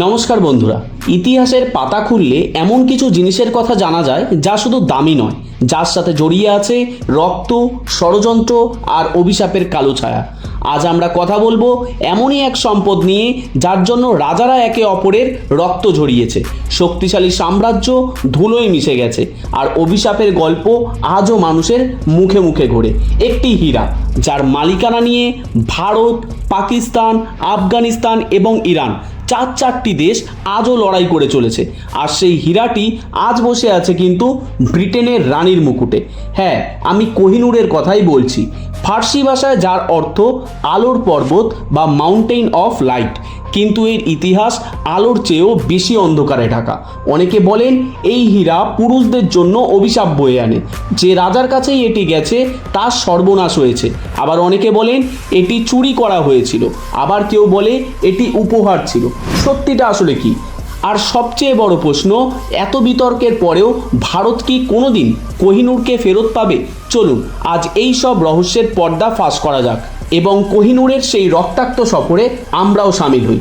নমস্কার বন্ধুরা, ইতিহাসের পাতা খুললে এমন কিছু জিনিসের কথা জানা যায় যা শুধু দামি নয়, যার সাথে জড়িয়ে আছে রক্ত, ষড়যন্ত্র আর অভিশাপের কালো ছায়া। আজ আমরা কথা বলব এমনই এক সম্পদ নিয়ে, যার জন্য রাজারা একে অপরের রক্ত ঝরিয়েছে। শক্তিশালী সাম্রাজ্য ধুলোয় মিশে গেছে, আর অভিশাপের গল্প আজও মানুষের মুখে মুখে ঘোরে। একটি হীরা, যার মালিকানা নিয়ে ভারত, পাকিস্তান, আফগানিস্তান এবং ইরান, চার চারটি দেশ আজও লড়াই করে চলেছে। আর সেই হীরাটি আজ বসে আছে কিন্তু ব্রিটেনের রানীর মুকুটে। হ্যাঁ আমি কোহিনুরের কথাই বলছি। ফার্সি ভাষায় যার অর্থ আলোর পর্বত বা মাউন্টেন অফ লাইট কিন্তু এর ইতিহাস আলোর চেয়েও বেশি অন্ধকারে ঢাকা। অনেকে বলেন এই হীরা পুরুষদের জন্য অভিশাপ বয়ে আনে। যে রাজার কাছেই এটি গেছে, তার সর্বনাশ হয়েছে। আবার অনেকে বলেন এটি চুরি করা হয়েছিল। আবার কেউ বলে এটি উপহার ছিল। সত্যিটা আসলে কি? আর সবচেয়ে বড় প্রশ্ন, এত বিতর্কের পরেও ভারত কি কোনোদিন কোহিনুরকে ফেরত পাবে? চলুন, আজ এই সব রহস্যের পর্দা ফাঁস করা যাক। এবং কোহিনুরের সেই রক্তাক্ত সফরে আমরাও সামিল হই।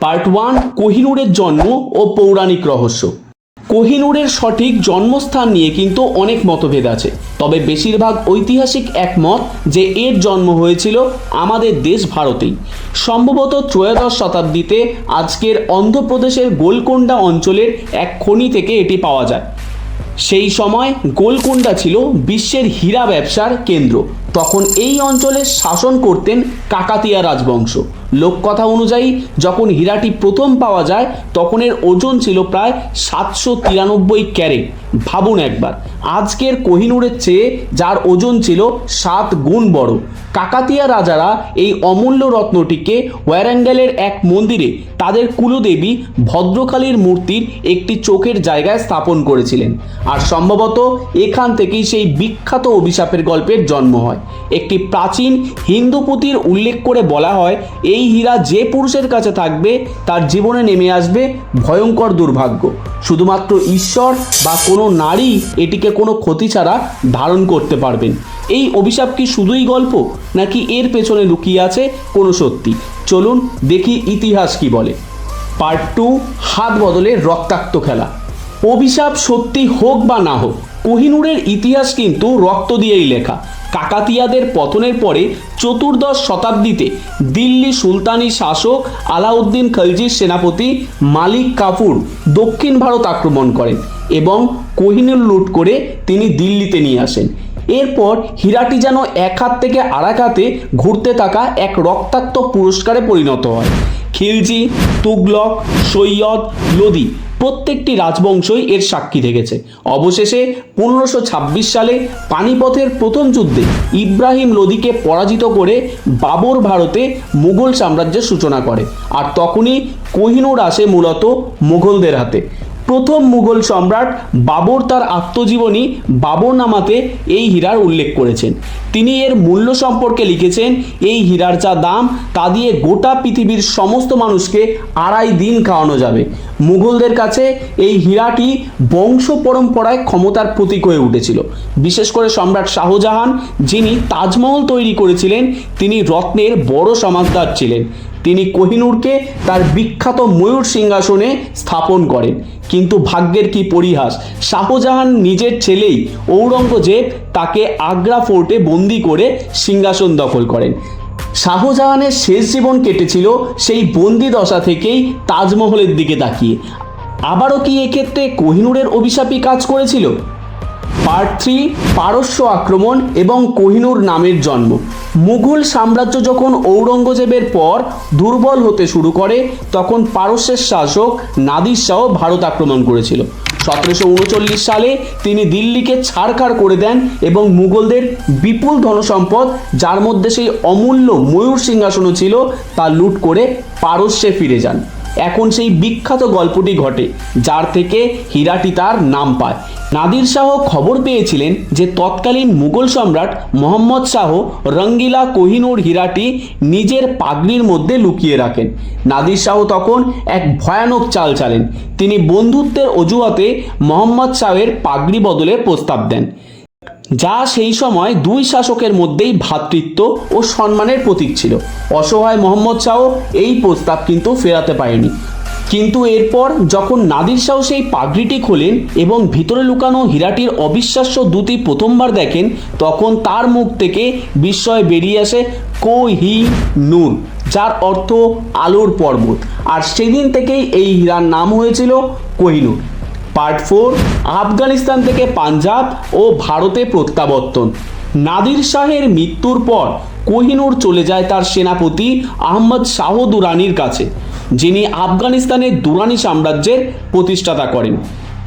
পার্ট ওয়ান, কোহিনুরের জন্ম ও পৌরাণিক রহস্য। কোহিনুরের সঠিক জন্মস্থান নিয়ে কিন্তু অনেক মতভেদ আছে। তবে বেশিরভাগ ঐতিহাসিক একমত যে এর জন্ম হয়েছিল আমাদের দেশ ভারতেই। সম্ভবত ত্রয়োদশ শতাব্দীতে আজকের অন্ধ্রপ্রদেশের গোলকোন্ডা অঞ্চলের এক খনি থেকে এটি পাওয়া যায়। সেই সময় গোলকুন্ডা ছিল বিশ্বের হীরা ব্যবসার কেন্দ্র। তখন এই অঞ্চলে শাসন করতেন কাকাতিয়া রাজবংশ। লোককথা অনুযায়ী, যখন হীরাটি প্রথম পাওয়া যায় তখন এর ওজন ছিল প্রায় সাতশো তিরানব্বই ক্যারেট। ভাবুন একবার, আজকের কোহিনুরের চেয়ে যার ওজন ছিল সাত গুণ বড়। কাকাতিয়া রাজারা এই অমূল্য রত্নটিকে ওয়ারাঙ্গেলের এক মন্দিরে তাদের কুলদেবী ভদ্রকালীর মূর্তির একটি চোখের জায়গায় স্থাপন করেছিলেন। আর সম্ভবত এখান থেকেই সেই বিখ্যাত অভিশাপের গল্পের জন্ম হয়। একটি প্রাচীন হিন্দু পুঁথির উল্লেখ করে বলা হয়, এই হীরা যে পুরুষের কাছে থাকবে, তার জীবনে নেমে আসবে ভয়ঙ্কর দুর্ভাগ্য। শুধুমাত্র ঈশ্বর বা কোনো নারী এটিকে কোনো ক্ষতি ছাড়া ধারণ করতে পারবেন। এই অভিশাপ কি শুধুই গল্প, নাকি এর পেছনে লুকিয়ে আছে কোনো সত্যি? চলুন দেখি ইতিহাস কি বলে। পার্ট টু, হাত বদলে রক্তাক্ত খেলা। অভিশাপ সত্যি হোক বা না হোক কোহিনুরের ইতিহাস কিন্তু রক্ত দিয়েই লেখা। কাকাতিয়াদের পতনের পরে চতুর্দশ শতাব্দীতে দিল্লি সুলতানি শাসক আলাউদ্দিন খলজির সেনাপতি মালিক কাপুর দক্ষিণ ভারত আক্রমণ করেন এবং কোহিনুর লুট করে তিনি দিল্লিতে নিয়ে আসেন। এরপর হীরাটি যেন এক হাত থেকে আর এক হাতে ঘুরতে থাকা এক রক্তাক্ত পুরস্কারে পরিণত হয়। খিলজি, তুগলক, সৈয়দ, লোদি প্রত্যেকটি রাজবংশই এর সাক্ষী থেকেছে। অবশেষে পনেরোশো সালে পানিপথের প্রথম যুদ্ধে ইব্রাহিম লোদিকে পরাজিত করে বাবর ভারতে মুঘল সাম্রাজ্যের সূচনা করে, আর তখনই কোহিনুর আসে মূলত মুঘলদের হাতে। প্রথম মুঘল সম্রাট বাবর তার আত্মজীবনী বাবরনামাতে এই হীরার উল্লেখ করেছেন। তিনি এর মূল্য সম্পর্কে লিখেছেন, এই হীরার যা দাম, তা দিয়ে গোটা পৃথিবীর সমস্ত মানুষকে আড়াই দিন খাওয়ানো যাবে। মুঘলদের কাছে এই হীরাটি বংশ পরম্পরায় ক্ষমতার প্রতীক হয়ে উঠেছিল। বিশেষ করে সম্রাট শাহজাহান, যিনি তাজমহল তৈরি করেছিলেন, তিনি রত্নের বড় সমাজদার ছিলেন। তিনি কোহিনুরকে তার বিখ্যাত ময়ূর সিংহাসনে স্থাপন করেন। কিন্তু ভাগ্যের কি পরিহাস? শাহজাহান নিজের ছেলেই ঔরঙ্গজেব তাকে আগ্রা ফোর্টে বন্দি করে সিংহাসন দখল করেন। শাহজাহানের শেষ জীবন কেটেছিল সেই বন্দি দশা থেকেই তাজমহলের দিকে তাকিয়ে। আবারও কি এক্ষেত্রে কোহিনুরের অভিশাপই কাজ করেছিল? পার্ট থ্রি, পারস্য আক্রমণ এবং কোহিনুর নামের জন্ম। মুঘল সাম্রাজ্য যখন ঔরঙ্গজেবের পর দুর্বল হতে শুরু করে, তখন পারস্যের শাসক নাদির শাহ ভারত আক্রমণ করেছিল। সতেরোশো উনচল্লিশ সালে তিনি দিল্লিকে ছাড়খাড় করে দেন এবং মুঘলদের বিপুল ধনসম্পদ, যার মধ্যে সেই অমূল্য ময়ূর সিংহাসনও ছিল, তা লুট করে পারস্যে ফিরে যান। এখন সেই বিখ্যাত গল্পটি ঘটে, যার থেকে হীরাটি তার নাম পায়। নাদির শাহ খবর পেয়েছিলেন যে তৎকালীন মুঘল সম্রাট মোহাম্মদ শাহ রঙ্গিলা কোহিনুর হীরাটি নিজের পাগড়ির মধ্যে লুকিয়ে রাখেন। নাদির শাহ তখন এক ভয়ানক চাল চালেন। তিনি বন্ধুত্বের অজুহাতে মোহাম্মদ শাহের পাগড়ি বদলের প্রস্তাব দেন। যা সেই সময় দুই শাসকের মধ্যেই ভ্রাতৃত্ব ও সম্মানের প্রতীক ছিল। অসহায় মোহাম্মদ শাহ এই প্রস্তাব কিন্তু ফেরাতে পারেনি। কিন্তু এরপর যখন নাদির শাহ সেই পাগড়িটি খোলেন এবং ভিতরে লুকানো হীরাটির অবিশ্বাস্য দুটি প্রথমবার দেখেন, তখন তার মুখ থেকে বিস্ময় বেরিয়ে আসে কো হি নুন যার অর্থ আলোর পর্বত। আর সেদিন থেকেই এই হীরার নাম হয়েছিল কোহিনুর। পার্ট ফোর, আফগানিস্তান থেকে পাঞ্জাব ও ভারতে প্রত্যাবর্তন। নাদির শাহের মৃত্যুর পর কোহিনুর চলে যায় তার সেনাপতি আহমদ শাহ দুরানির কাছে, যিনি আফগানিস্তানের দুরানি সাম্রাজ্যের প্রতিষ্ঠাতা করেন।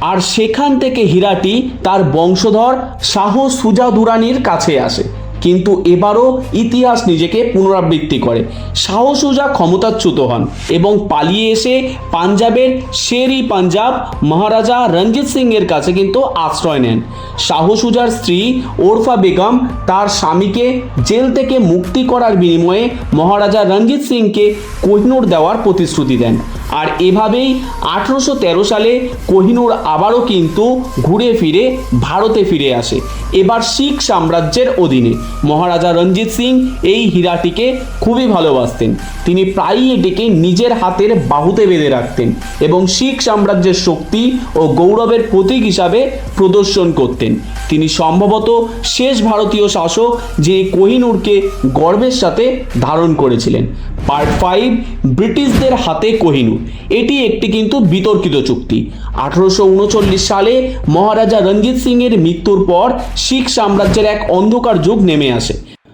আর সেখান থেকে হীরাটি তার বংশধর শাহ সুজা দুরানির কাছে আসে। কিন্তু এবারও ইতিহাস নিজেকে পুনরাবৃত্তি করে। শাহ সুজা ক্ষমতাচ্যুত হন এবং পালিয়ে এসে পাঞ্জাবের শেরি পাঞ্জাব মহারাজা রঞ্জিত সিং এর কাছে কিন্তু আশ্রয় নেন। শাহ সুজার স্ত্রী ওরফা বেগম তার স্বামীকে জেল থেকে মুক্তি করার বিনিময়ে মহারাজা রঞ্জিত সিংকে কোহিনুর দেওয়ার প্রতিশ্রুতি দেন। আর এভাবেই আঠারোশো সালে কোহিনুর আবারও কিন্তু ঘুরে ফিরে ভারতে ফিরে আসে। এবার শিখ সাম্রাজ্যের অধীনে। মহারাজা রঞ্জিত সিং এই হীরাটিকে খুবই ভালোবাসতেন। তিনি প্রায়ই এটিকে নিজের হাতের বাহুতে বেঁধে রাখতেন এবং শিখ সাম্রাজ্যের শক্তি ও গৌরবের প্রতীক হিসাবে প্রদর্শন করতেন। তিনি সম্ভবত শেষ ভারতীয় শাসক যে কোহিনুরকে গর্বের সাথে ধারণ করেছিলেন। পার্ট ফাইভ, ব্রিটিশদের হাতে কোহিনুর। এটি একটি কিন্তু বিতর্কিত চুক্তি। আঠারোশো উনচল্লিশ সালে মহারাজা রঞ্জিত সিং এর মৃত্যুর পর শিখ সাম্রাজ্যের এক অন্ধকার যুগ নেমে আসে।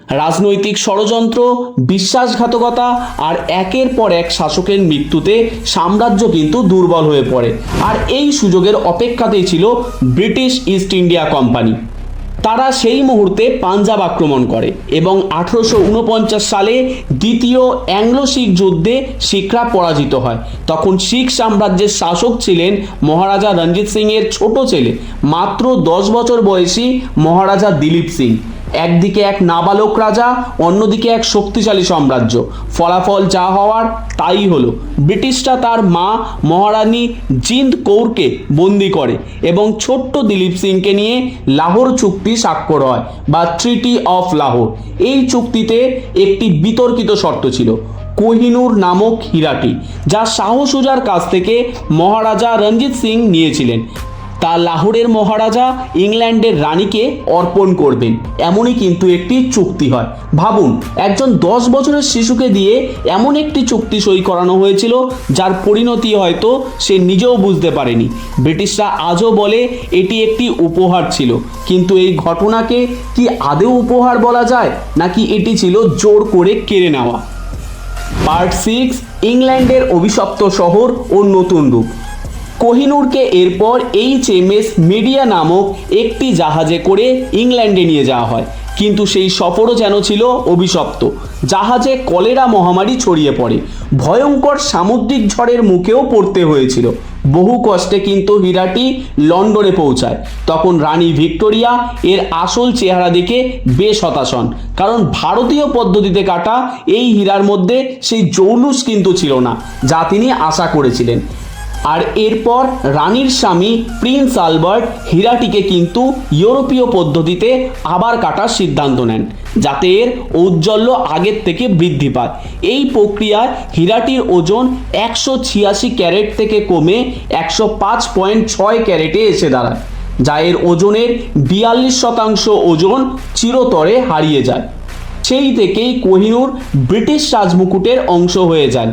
রাজনৈতিক ষড়যন্ত্র, বিশ্বাসঘাতকতা আর একের পর এক শাসকের মৃত্যুতে সাম্রাজ্য কিন্তু দুর্বল হয়ে পড়ে। আর এই সুযোগের অপেক্ষাতেই ছিল ব্রিটিশ ইস্ট ইন্ডিয়া কোম্পানি। তারা সেই মুহূর্তে পাঞ্জাব আক্রমণ করে এবং আঠারোশো সালে দ্বিতীয় অ্যাংলো শিখ যুদ্ধে শিখরা পরাজিত হয়। তখন শিখ সাম্রাজ্যের শাসক ছিলেন মহারাজা রঞ্জিত সিং এর ছোট ছেলে, মাত্র দশ বছর বয়সী মহারাজা দিলীপ সিং। একদিকে এক নাবালক রাজা, অন্যদিকে এক শক্তিশালী সাম্রাজ্য। ফলাফল যা হওয়ার তাই হলো। ব্রিটিশরা তার মা, মহারানী জিন্দ কৌরকে বন্দি করে এবং ছোট্ট দিলীপ সিংকে নিয়ে লাহোর চুক্তি স্বাক্ষর হয় বা ট্রিটি অফ লাহোর এই চুক্তিতে একটি বিতর্কিত শর্ত ছিল, কোহিনুর নামক হীরাটি, যা শাহ সুজার কাছ থেকে মহারাজা রঞ্জিত সিং নিয়েছিলেন। তা লাহোরের মহারাজা ইংল্যান্ডের রানীকে অর্পণ করবেন। এমনই কিন্তু একটি চুক্তি হয়। ভাবুন, একজন দশ বছরের শিশুকে দিয়ে এমন একটি চুক্তি সই করানো হয়েছিল, যার পরিণতি হয়তো সে নিজেও বুঝতে পারেনি। ব্রিটিশরা আজও বলে, এটি একটি উপহার ছিল। কিন্তু এই ঘটনাকে কি আদেও উপহার বলা যায়, নাকি এটি ছিল জোর করে কেড়ে নেওয়া? পার্ট সিক্স, ইংল্যান্ডের অভিশপ্ত শহর ও নতুন রূপ। কোহিনুরকে এরপর এইচ এম এস মিডিয়া নামক একটি জাহাজে করে ইংল্যান্ডে নিয়ে যাওয়া হয়। কিন্তু সেই সফরও যেন ছিল অভিশপ্ত। জাহাজে কলেরা মহামারী ছড়িয়ে পড়ে। ভয়ঙ্কর সামুদ্রিক ঝড়ের মুখেও পড়তে হয়েছিল। বহু কষ্টে কিন্তু হীরাটি লন্ডনে পৌঁছায়। তখন রানী ভিক্টোরিয়া এর আসল চেহারা দেখে বেশ হতাশ হন। কারণ ভারতীয় পদ্ধতিতে কাটা এই হীরার মধ্যে সেই জৌলুস কিন্তু ছিল না, যা তিনি আশা করেছিলেন। আর এরপর রানীর স্বামী প্রিন্স আলবার্ট হীরাটিকে কিন্তু ইউরোপীয় পদ্ধতিতে আবার কাটার সিদ্ধান্ত নেন, যাতে এর ঔজ্জ্বল্য আগের থেকে বৃদ্ধি পায়। এই প্রক্রিয়ায় হীরাটির ওজন একশো ছিয়াশি ক্যারেট থেকে কমে একশো পাঁচ পয়েন্ট ছয় ক্যারেটে এসে দাঁড়ায়, যা এর ওজনের বিয়াল্লিশ শতাংশ ওজন চিরতরে হারিয়ে যায়। সেই থেকেই কোহিনুর ব্রিটিশ রাজমুকুটের অংশ হয়ে যান।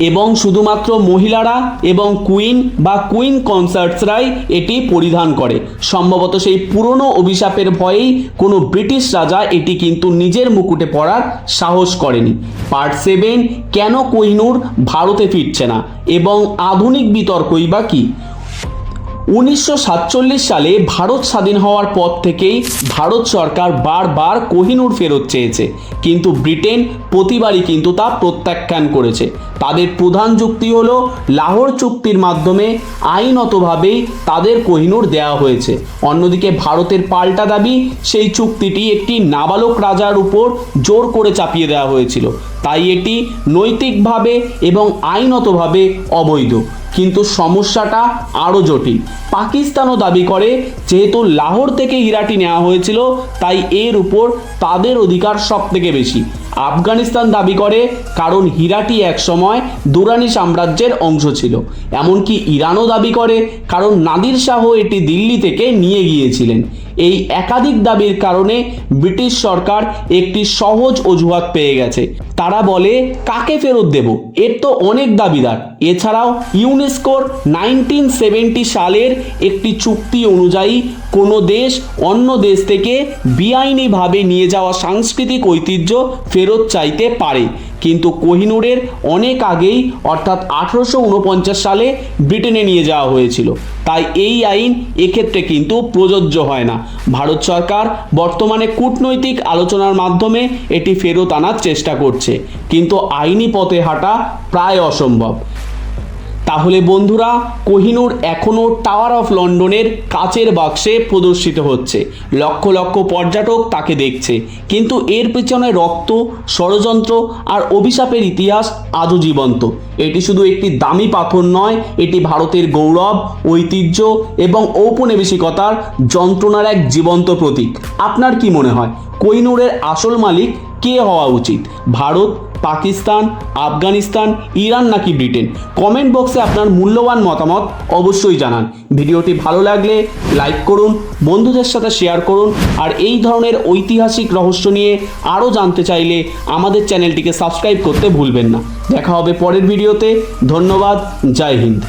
এবং শুধুমাত্র মহিলারা এবং কুইন বা কুইন কনসার্টসরাই এটি পরিধান করে। সম্ভবত সেই পুরনো অভিশাপের ভয়েই কোনো ব্রিটিশ রাজা এটি কিন্তু নিজের মুকুটে পড়ার সাহস করেনি। পার্ট সেভেন, কেন কোহিনুর ভারতে ফিরছে না? এবং আধুনিক বিতর্কই বা কী? উনিশশো সাতচল্লিশ সালে ভারত স্বাধীন হওয়ার পর থেকেই ভারত সরকার বারবার কোহিনুর ফেরত চেয়েছে। কিন্তু ব্রিটেন প্রতিবারই কিন্তু তা প্রত্যাখ্যান করেছে। তাদের প্রধান যুক্তি হলো লাহোর চুক্তির মাধ্যমে আইনতভাবেই তাদের কোহিনুর দেওয়া হয়েছে। অন্যদিকে ভারতের পাল্টা দাবি, সেই চুক্তিটি একটি নাবালক রাজার উপর জোর করে চাপিয়ে দেওয়া হয়েছিল। তাই এটি নৈতিকভাবে এবং আইনতভাবে অবৈধ। কিন্তু সমস্যাটা আরও জটিল। পাকিস্তানও দাবি করে, যেহেতু লাহোর থেকে হীরাটি নেওয়া হয়েছিল, তাই এর উপর তাদের অধিকার সব থেকে বেশি। আফগানিস্তান দাবি করে, কারণ হীরাটি একসময় দুরানি সাম্রাজ্যের অংশ ছিল। এমনকি ইরানও দাবি করে, কারণ নাদির শাহ এটি দিল্লি থেকে নিয়ে গিয়েছিলেন। এই একাধিক দাবির কারণে ব্রিটিশ সরকার একটি সহজ অজুহাত পেয়ে গেছে। তারা বলে, কাকে ফেরত দেব? এর তো অনেক দাবিদার। এছাড়াও, ইউনেস্কোর নাইনটিন সেভেন্টি সালের একটি চুক্তি অনুযায়ী, কোনো দেশ অন্য দেশ থেকে বেআইনিভাবে নিয়ে যাওয়া সাংস্কৃতিক ঐতিহ্য ফেরত চাইতে পারে। কিন্তু কোহিনুরের অনেক আগেই, অর্থাৎ আঠারোশো সালে, ব্রিটেনে নিয়ে যাওয়া হয়েছিল। তাই এই আইন এক্ষেত্রে কিন্তু প্রযোজ্য হয় না। ভারত সরকার বর্তমানে কূটনৈতিক আলোচনার মাধ্যমে এটি ফেরত আনার চেষ্টা করছে। কিন্তু আইনি পথে হাঁটা প্রায় অসম্ভব। তাহলে বন্ধুরা, কোহিনুর এখনও টাওয়ার অফ লন্ডনের কাচের বাক্সে প্রদর্শিত হচ্ছে। লক্ষ লক্ষ পর্যটক তাকে দেখছে। কিন্তু এর পেছনে রক্ত, ষড়যন্ত্র আর অভিশাপের ইতিহাস আজও জীবন্ত। এটি শুধু একটি দামি পাথর নয়, এটি ভারতের গৌরব, ঐতিহ্য এবং ঔপনিবেশিকতার যন্ত্রণার এক জীবন্ত প্রতীক। আপনার কি মনে হয়, কোহিনুরের আসল মালিক কে হওয়া উচিত? ভারত, পাকিস্তান, আফগানিস্তান, ইরান নাকি ব্রিটেন? কমেন্ট বক্সে আপনার মূল্যবান মতামত অবশ্যই জানান। ভিডিওটি ভালো লাগলে লাইক করুন, বন্ধুদের সাথে শেয়ার করুন, আর এই ধরনের ঐতিহাসিক রহস্য নিয়ে আরও জানতে চাইলে আমাদের চ্যানেলটিকে সাবস্ক্রাইব করতে ভুলবেন না। দেখা হবে পরের ভিডিওতে। ধন্যবাদ, জয় হিন্দ।